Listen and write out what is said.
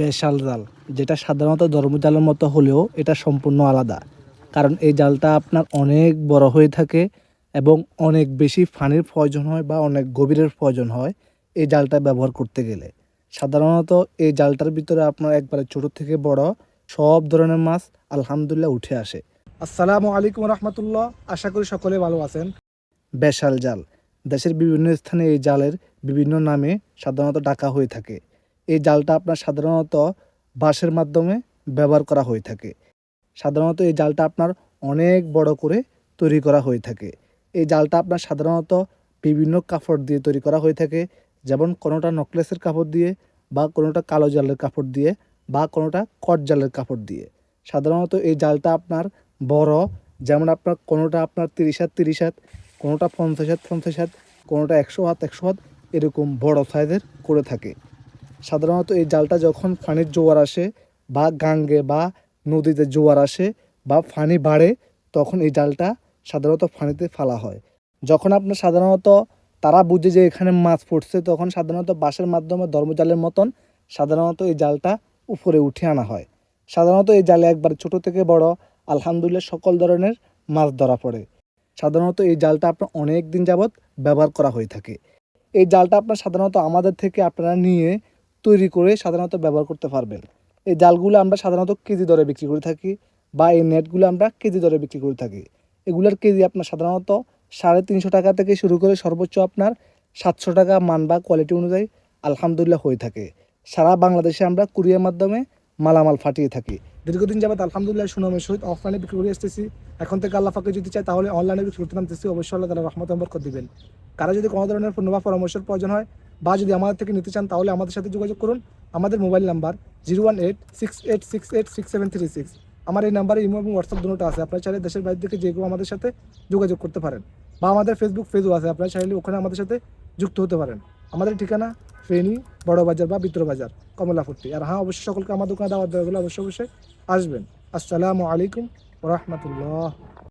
বেশাল জাল, যেটা সাধারণত ধর্মজালের মতো হলেও এটা সম্পূর্ণ আলাদা। কারণ এই জালটা আপনার অনেক বড় হয়ে থাকে এবং অনেক বেশি পানির প্রয়োজন হয় বা অনেক গভীরের প্রয়োজন হয় এই জালটা ব্যবহার করতে গেলে। সাধারণত এই জালটার ভিতরে আপনার একবারে ছোট থেকে বড় সব ধরনের মাছ আলহামদুলিল্লাহ উঠে আসে। আসসালামু আলাইকুম রহমতুল্লাহ, আশা করি সকলে ভালো আছেন। বেশাল জাল, দেশের বিভিন্ন স্থানে এই জালের বিভিন্ন নামে সাধারণত ডাকা হয়ে থাকে। এই জালটা আপনার সাধারণত বাঁশের মাধ্যমে ব্যবহার করা হয়ে থাকে। সাধারণত এই জালটা আপনার অনেক বড় করে তৈরি করা হয়ে থাকে। এই জালটা আপনার সাধারণত বিভিন্ন কাপড় দিয়ে তৈরি করা হয়ে থাকে, যেমন কোনোটা নকলেসের কাপড় দিয়ে বা কোনোটা কালো জালের কাপড় দিয়ে বা কোনোটা কট জালের কাপড় দিয়ে। সাধারণত এই জালটা আপনার বড়, যেমন আপনার কোনোটা আপনার তিরিশ হাত তিরিশ হাত, কোনোটা পঞ্চাশ হাত পঞ্চাশ হাত, কোনোটা একশো হাত একশো হাত এরকম বড় সাইজের করে থাকে। সাধারণত এই জালটা যখন ফানির জোয়ার আসে বা গাঙ্গে বা নদীতে জোয়ার আসে বা ফানি বাড়ে, তখন এই জালটা সাধারণত ফানিতে ফেলা হয়। যখন আপনার সাধারণত তারা বুঝে যে এখানে মাছ পড়ছে, তখন সাধারণত বাঁশের মাধ্যমে ধর্মজালের মতন সাধারণত এই জালটা উপরে উঠে আনা হয়। সাধারণত এই জালে একবার ছোট থেকে বড় আলহামদুলিল্লাহ সকল ধরনের মাছ ধরা পড়ে। সাধারণত এই জালটা আপনার অনেক দিন যাবৎ ব্যবহার করা হয়ে থাকে। এই জালটা আপনার সাধারণত আমাদের থেকে আপনারা নিয়ে তৈরি করে সাধারণত ব্যবহার করতে পারবেন। এই জালগুলো আমরা সাধারণত কেজি দরে বিক্রি করে থাকি বা এই নেটগুলো আমরা কেজি দরে বিক্রি করে থাকি। এগুলোর কেজি আপনার সাধারণত সাড়ে তিনশো টাকা থেকে শুরু করে সর্বোচ্চ আপনার সাতশো টাকা মান বা কোয়ালিটি অনুযায়ী আলহামদুলিল্লাহ হয়ে থাকে। সারা বাংলাদেশে আমরা কুরিয়ার মাধ্যমে মালামাল ফাটিয়ে থাকি। দীর্ঘদিন যাবত আলহামদুলিল্লাহ সুনামের সহিত অফলাইনে বিক্রি করে আসতেছি। এখন থেকে আল্লাহ ফাঁকে যদি চাই তাহলে অনলাইনে বিক্রি করতে নামতেছি। অবশ্যই আল্লাহ তালা রহমত বরকত দিবেন। কারও যদি কোনো ধরনের পণ্য বা পরামর্শের প্রয়োজন হয় বা যদি আমাদের থেকে নিতে চান তাহলে আমাদের সাথে যোগাযোগ করুন। আমাদের mobile number zero one eight six eight six eight six seven three six. আমার এই নাম্বারে ইমো এবং হোয়াটসঅ্যাপ দুটো আছে। আপনারা চাইলে দেশের বাইরে থেকে যে কেউ আমাদের সাথে যোগাযোগ করতে পারেন। বা আমাদের ফেসবুক পেজও আছে। আপনারা চাইলে ওখানে আমাদের সাথে যুক্ত হতে পারেন। আমাদের ঠিকানা ফেনী, বড় বাজার বা বিত্র বাজার কমলাফুর্তি আর হ্যাঁ অবশ্যই সকলকে আমার দোকানে দাওয়াত দেওয়া গেলে অবশ্যই অবশ্যই আসবেন। আসসালামু আলাইকুম রহমতুল্লাহ।